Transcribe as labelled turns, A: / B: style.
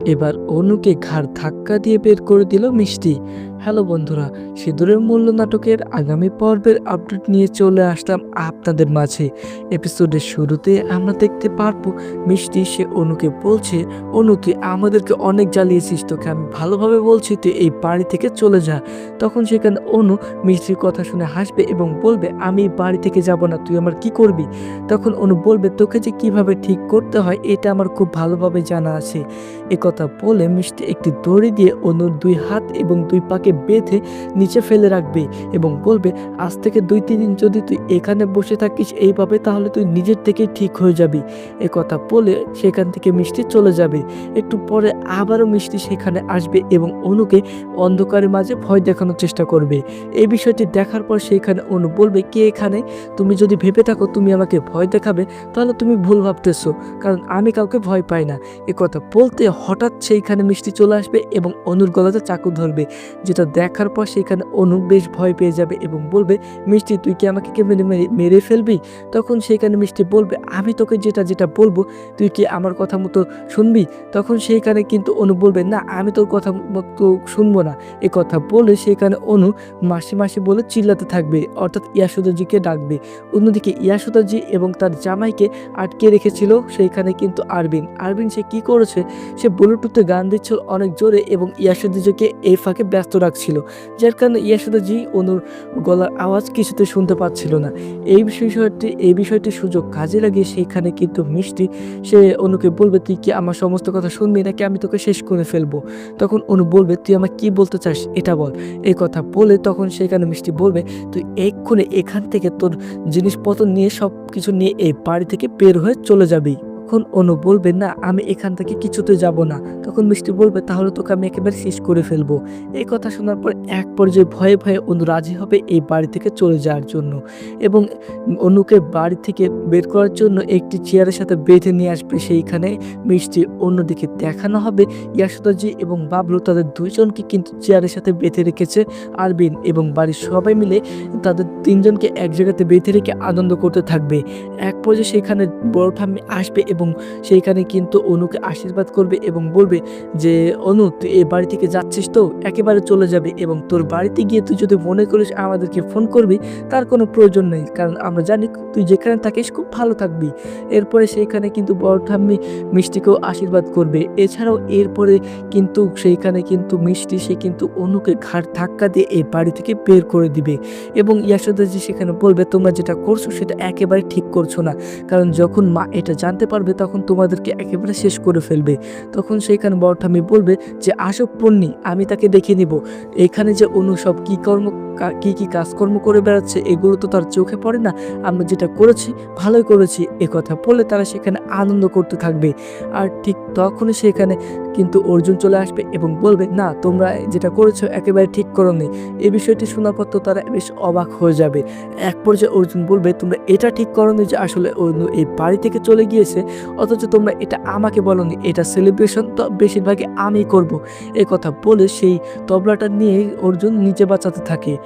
A: এবার অনুকে ঘাড় ধাক্কা দিয়ে বের করে দিল মিষ্টি। হ্যালো বন্ধুরা, সিঁদুরের মূল্য নাটকের আগামী পর্বের আপডেট নিয়ে চলে আসলাম আপনাদের মাঝে। এপিসোডের শুরুতে আমরা দেখতে পারব, মিষ্টি সে অনুকে বলছে, অনু তুই আমাদেরকে অনেক জ্বালিয়েছিস, তোকে আমি ভালোভাবে বলছি, তুই এই বাড়ি থেকে চলে যা। তখন সেখানে অনু মিষ্টির কথা শুনে হাসবে এবং বলবে, আমি বাড়ি থেকে যাব না, তুই আমার কি করবি? তখন অনু বলবে, তোকে যে কীভাবে ঠিক করতে হয়, এটা আমার খুব ভালোভাবে জানা আছে। কথা বলে মিষ্টি একটি দড়ি দিয়ে অনুর দুই হাত এবং দুই পাকে বেঁধে নিচে ফেলে রাখবে এবং বলবে, আজ থেকে দুই, তিন দিন যদি তুই এখানে বসে থাকিস এইভাবে, তাহলে তুই নিজের থেকেই ঠিক হয়ে যাবি। এ কথা বলে সেখান থেকে মিষ্টি চলে যাবে। একটু পরে আবারও মিষ্টি সেখানে আসবে এবং অনুকে অন্ধকারের মাঝে ভয় দেখানোর চেষ্টা করবে। এই বিষয়টি দেখার পর সেখানে অনু বলবে, কে এখানে? তুমি যদি ভেবে থাকো তুমি আমাকে ভয় দেখাবে, তাহলে তুমি ভুল ভাবতেছো, কারণ আমি কাউকে ভয় পাই না। এ কথা বলতে হঠাৎ সেইখানে মিষ্টি চলে আসবে এবং অনুর গলাতে চাকু ধরবে, যেটা দেখার পর সেখানে অনু বেশ ভয় পেয়ে যাবে এবং বলবে, মিষ্টি, তুই কি আমাকে মেরে মেরে মেরে ফেলবি? তখন সেখানে মিষ্টি বলবে, আমি তোকে যেটা যেটা বলব, তুই কি আমার কথা মতো শুনবি? তখন সেইখানে কিন্তু অনু বলবে, না, আমি তোর কথা মতো শুনব না। এ কথা বলে সেখানে অনু মাসে মাসে বলে চিল্লাতে থাকবে, অর্থাৎ ইয়াসুদাজিকে ডাকবে। অন্যদিকে ইয়াসুদাজি এবং তার জামাইকে আটকে রেখেছিল সেইখানে কিন্তু আরবিন। আরবিন সে কি করেছে? সে ব্লুটুথে গান দিচ্ছিল অনেক জোরে এবং ইয়াসুদাজিকে এই ফাঁকে ব্যস্ত রাখছিল যার কারণে ইয়াসুদাজি অনুর গলার আওয়াজ কিছুতে শুনতে পাচ্ছিল না। এই বিষয়টি এই বিষয়টি সুযোগ কাজে লাগিয়ে সেইখানে কিন্তু মিষ্টি, সে অনুকে বলবে, তুই কি আমার সমস্ত কথা শুনবি নাকি আমি তোকে শেষ করে ফেলব? তখন অনু বলবে, তুই আমাকে কি বলতে চাস এটা বল। এই কথা বলে তখন সেখানে মিষ্টি বলবে, তুই এক্ষুনি এখান থেকে তোর জিনিসপত্র নিয়ে সব কিছু নিয়ে এই বাড়ি থেকে বের হয়ে চলে যাবি। তখন অনু বলবে, না, আমি এখান থেকে কিছুতে যাব না। তখন মিষ্টি বলবে, তাহলে তোকে আমি একেবারে শেষ করে ফেলব। এই কথা শোনার পর এক পর্যায়ে ভয়ে ভয়ে অনু রাজি হবে এই বাড়ি থেকে চলে যাওয়ার জন্য এবং অনুকে বাড়ি থেকে বের করার জন্য একটি চেয়ারের সাথে বেঁধে নিয়ে আসবে। সেইখানে মিষ্টি অন্যদিকে দেখানো হবে ইয়াসুদাজি এবং বাবলু তাদের দুইজনকে কিন্তু চেয়ারের সাথে বেঁধে রেখেছে। আরবিন এবং বাড়ির সবাই মিলে তাদের তিনজনকে এক জায়গাতে বেঁধে রেখে আনন্দ করতে থাকবে। এক পর্যায়ে সেখানে বড় ঠাম্মি আসবে এবং সেইখানে কিন্তু অনুকে আশীর্বাদ করবে এবং বলবে যে, অনু, তুই এই বাড়ি থেকে যাচ্ছিস তো? একেবারে চলে যাবে এবং তোর বাড়িতে গিয়ে তুই যদি মনে করিস আমাদেরকে ফোন করবি, তার কোনো প্রয়োজন নেই। কারণ আমরা জানি তুই যেখানে থাকিস খুব ভালো থাকবি। এরপরে সেইখানে কিন্তু বড় ঠাম্মি মিষ্টিকেও আশীর্বাদ করবে। এছাড়াও এরপরে কিন্তু সেইখানে কিন্তু মিষ্টি, সে কিন্তু অনুকে ঘাট ধাক্কা দিয়ে এই বাড়ি থেকে বের করে দিবে এবং ইয়াসোদাজি সেখানে বলবে, তোমরা যেটা করছ সেটা একেবারে ঠিক করছ না। কারণ যখন মা এটা জানতে পারবে তখন তোমাদেরকে একেবারে শেষ করে ফেলবে। তখন সেইখানে বড় ঠাম্মি বলবে যে, আসো পণ্যি আমি তাকে দেখে নিব। এখানে যে অনুসব, কী কর্ম কা- কি কাজকর্ম করে বেড়াচ্ছে, এগুলো তো তার চোখে পড়ে না। আমরা যেটা করেছি, ভালোই করেছি। এ কথা বলে তারা সেখানে আনন্দ করতে থাকবে। আর ঠিক তখনই সেখানে কিন্তু অর্জুন চলে আসবে এবং বলবে, না, তোমরা যেটা করেছ একেবারে ঠিক করো নি এই বিষয়টি শোনার পর তো তারা বেশ অবাক হয়ে যাবে। এক পর্যায়ে অর্জুন বলবে, তোমরা এটা ঠিক করোনি যে আসলে অনু এই বাড়ি থেকে চলে গিয়েছে, অথচ তোমরা এটা আমাকে বলনি। এটা সেলিব্রেশন তো বেশিরভাগই আমি করব। এই কথা বলে সেই তবলাটা নিয়ে অর্জুন নিচে বাঁচাতে থাকে।